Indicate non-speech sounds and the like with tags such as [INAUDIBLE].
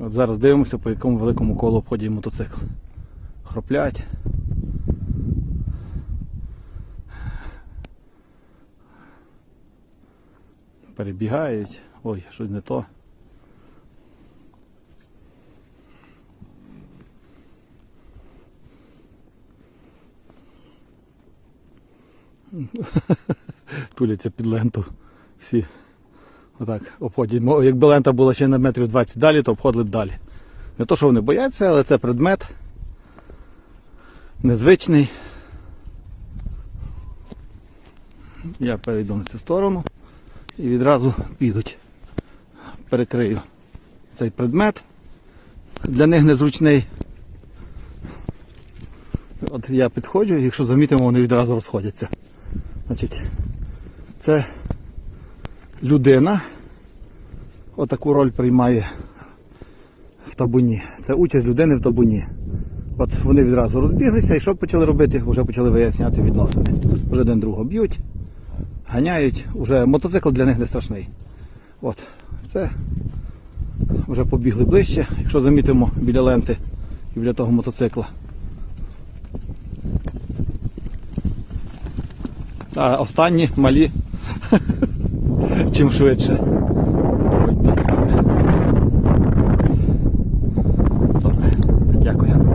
От зараз дивимося, по якому великому колу обходять мотоцикл. Хроплять. Перебігають. Ой, щось не то. [LAUGHS] Туляться під ленту всі. Отак обходять. Якби лента була ще на метрів 20 далі, то обходили б далі. Не то, що вони бояться, але це предмет незвичний. Я перейду на цю сторону і відразу підуть. Перекрию цей предмет. Для них незручний. От я підходжу, якщо замітимо, вони відразу розходяться. Значить, це людина отаку роль приймає в табуні. Це участь людини в табуні. От вони відразу розбіглися і що почали робити? Вже почали виясняти відносини. Вже один другого б'ють, ганяють. Уже мотоцикл для них не страшний. От, це вже побігли ближче, якщо замітимо біля ленти і біля того мотоцикла. А останні малі чим швидше. Добре. Добре. Дякую.